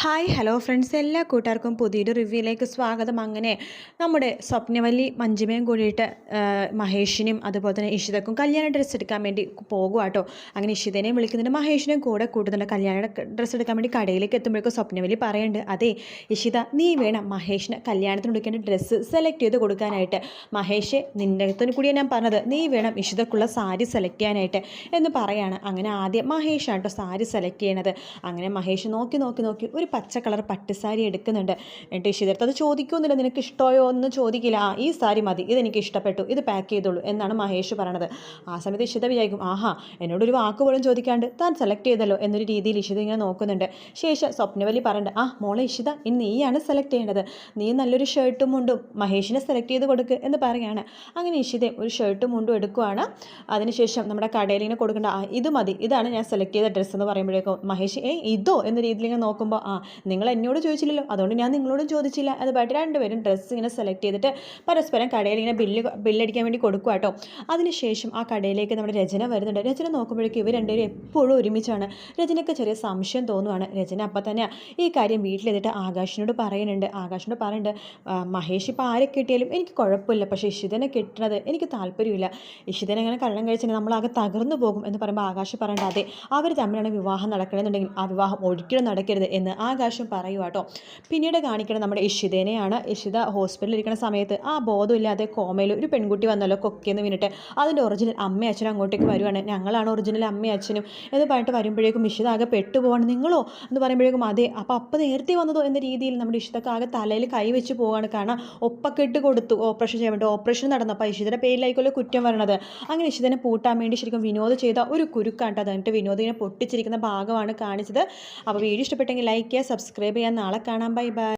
Hi hello friends എല്ലാ കൂട്ടുകാർക്കും പുതിയൊരു റിവ്യൂയിലേക്ക് സ്വാഗതം. അങ്ങനെ നമ്മുടെ സ്വപ്നവല്ലി മഞ്ജുമയും കൂടിയിട്ട് മഹേഷിനും അതുപോലെ തന്നെ ഇഷിതക്കും കല്യാണ ഡ്രസ്സ് എടുക്കാൻ വേണ്ടി പോകുക കേട്ടോ അങ്ങനെ ഇഷിതനെയും വിളിക്കുന്നുണ്ട്. മഹേഷിനെയും കൂടെ കൂട്ടുന്നുണ്ട്. കല്യാണ ഡ്രസ്സ് എടുക്കാൻ വേണ്ടി കടയിലേക്ക് എത്തുമ്പോഴേക്കും സ്വപ്നവല്ലി പറയുന്നുണ്ട്. അതെ ഇഷിത നീ വേണം മഹേഷിന് കല്യാണത്തിന് എടുക്കേണ്ട ഡ്രസ്സ് സെലക്ട് ചെയ്ത് കൊടുക്കാനായിട്ട്. മഹേഷ് നിന്റെ അടുത്തിന് കൂടിയാണ് ഞാൻ പറഞ്ഞത്. നീ വേണം ഇഷിതക്കുള്ള സാരി സെലക്ട് ചെയ്യാനായിട്ട് എന്ന് പറയാണ്. അങ്ങനെ ആദ്യം മഹേഷാണ് കേട്ടോ സാരി സെലക്ട് ചെയ്യണത്. അങ്ങനെ മഹേഷ് നോക്കി നോക്കി നോക്കി ഒരു പച്ച കളർ പട്ടുസാരി എടുക്കുന്നുണ്ട്. എന്നിട്ട് ഇഷിതടുത്ത് അത് ചോദിക്കുന്നില്ല നിനക്ക് ഇഷ്ടമായോ എന്ന് ചോദിക്കില്ല. ആ ഈ സാരി മതി. ഇതെനിക്ക് ഇഷ്ടപ്പെട്ടു ഇത് പാക്ക് ചെയ്തോളൂ. എന്നാണ് മഹേഷ് പറയണത്. ആ സമയത്ത് ഇഷിത വിചാരിക്കും ആഹാ എന്നോടൊരു വാക്ക് പോലും ചോദിക്കാണ്ട് താൻ സെലക്ട് ചെയ്തല്ലോ എന്നൊരു രീതിയിൽ ഇഷിത ഇങ്ങനെ നോക്കുന്നുണ്ട്. ശേഷം സ്വപ്നവലി പറയണ്ട ആ മോളെ ഇഷിത ഇന്ന് നീയാണ് സെലക്ട് ചെയ്യേണ്ടത്. നീ നല്ലൊരു ഷർട്ടും മുണ്ടും മഹേഷിനെ സെലക്ട് ചെയ്ത് കൊടുക്ക് എന്ന് പറയുകയാണ് അങ്ങനെ ഇഷിതയും ഒരു ഷർട്ടും മുണ്ടും എടുക്കുവാണ്. അതിനുശേഷം നമ്മുടെ കടയിൽ ഇങ്ങനെ കൊടുക്കേണ്ട ഇത് മതി. ഇതാണ് ഞാൻ സെലക്ട് ചെയ്ത ഡ്രസ്സ് എന്ന് പറയുമ്പോഴേക്കും. മഹേഷ് ഏ ഇതോ? എന്ന രീതിയിൽ ഇങ്ങനെ നോക്കുമ്പോൾ ആ നിങ്ങൾ എന്നോട് ചോദിച്ചില്ലല്ലോ. അതുകൊണ്ട് ഞാൻ നിങ്ങളോടും ചോദിച്ചില്ല. അതുമായിട്ട് രണ്ടുപേരും ഡ്രസ്സ് ഇങ്ങനെ സെലക്ട് ചെയ്തിട്ട് പരസ്പരം കടയിൽ ഇങ്ങനെ ബില്ല് ബില്ലടിക്കാൻ വേണ്ടി കൊടുക്കുക കേട്ടോ അതിനുശേഷം ആ കടയിലേക്ക് നമ്മുടെ രചന വരുന്നുണ്ട്. രചന നോക്കുമ്പോഴേക്കും ഇവർ രണ്ടുപേരും എപ്പോഴും ഒരുമിച്ചാണ്. രചനയ്ക്ക് ചെറിയ സംശയം തോന്നുവാണ്. രചന അപ്പം തന്നെ ഈ കാര്യം വീട്ടിലെത്തിട്ട് ആകാശിനോട് പറയുന്നുണ്ട്. ആകാശിനോട് പറയുന്നുണ്ട് മഹേഷ് ഇപ്പോൾ ആരെ കിട്ടിയാലും എനിക്ക് കുഴപ്പമില്ല. പക്ഷേ ഇഷിതനെ കിട്ടണത് എനിക്ക് താല്പര്യമില്ല. ഇഷിതനെ അങ്ങനെ കള്ളം കഴിച്ചാൽ നമ്മളാകെ തകർന്നു പോകും എന്ന് പറയുമ്പോൾ ആകാശ് പറയേണ്ട അതെ അവർ തമ്മിലാണ് വിവാഹം നടക്കണമെന്നുണ്ടെങ്കിൽ ആ വിവാഹം ഒരിക്കലും നടക്കരുത് എന്ന് ആകാശം പറയുക കേട്ടോ പിന്നീട് കാണിക്കണം നമ്മുടെ ഇഷിതേനെയാണ്. ഇഷിത ഹോസ്പിറ്റലിൽ ഇരിക്കുന്ന സമയത്ത് ആ ബോധമില്ലാതെ കോമയിൽ ഒരു പെൺകുട്ടി വന്നല്ലോ കൊക്കിയെന്ന് വീണിട്ട് അതിന്റെ ഒറിജിനൽ അമ്മയും അച്ഛനും അങ്ങോട്ടേക്ക് വരുവാണ്. ഞങ്ങളാണ് ഒറിജിനൽ അമ്മയും അച്ഛനും എന്ന് പറഞ്ഞിട്ട് വരുമ്പോഴേക്കും ഇഷിത ആകെ പെട്ടുപോവാണ്. നിങ്ങളോ? എന്ന് പറയുമ്പോഴേക്കും അതെ അപ്പോൾ അപ്പം നേരത്തെ വന്നതോ എന്ന രീതിയിൽ നമ്മുടെ ഇഷിതക്ക് ആകെ തലയിൽ കൈവച്ച് പോവാണ്. കാരണം ഒപ്പൊക്കെ ഇട്ട് കൊടുത്തു ഓപ്പറേഷൻ ചെയ്യാൻ വേണ്ടി. ഓപ്പറേഷൻ നടന്നു അപ്പോൾ ഇഷിതയുടെ പേരിലായിക്കോലോ കുറ്റം വരണത് അങ്ങനെ ഇഷിതനെ പൂട്ടാൻ വേണ്ടി ശരിക്കും വിനോദ് ചെയ്ത ഒരു കുരുക്കാണ്ട് അത് എന്നിട്ട് വിനോദിനെ പൊട്ടിച്ചിരിക്കുന്ന ഭാഗമാണ് കാണിച്ചത്. അപ്പോൾ വീഡിയോ ഇഷ്ടപ്പെട്ടെങ്കിൽ ലൈക്ക് ചെയ്യുക സബ്സ്ക്രൈബ് ചെയ്യാൻ നാളെ കാണാം. Bye bye.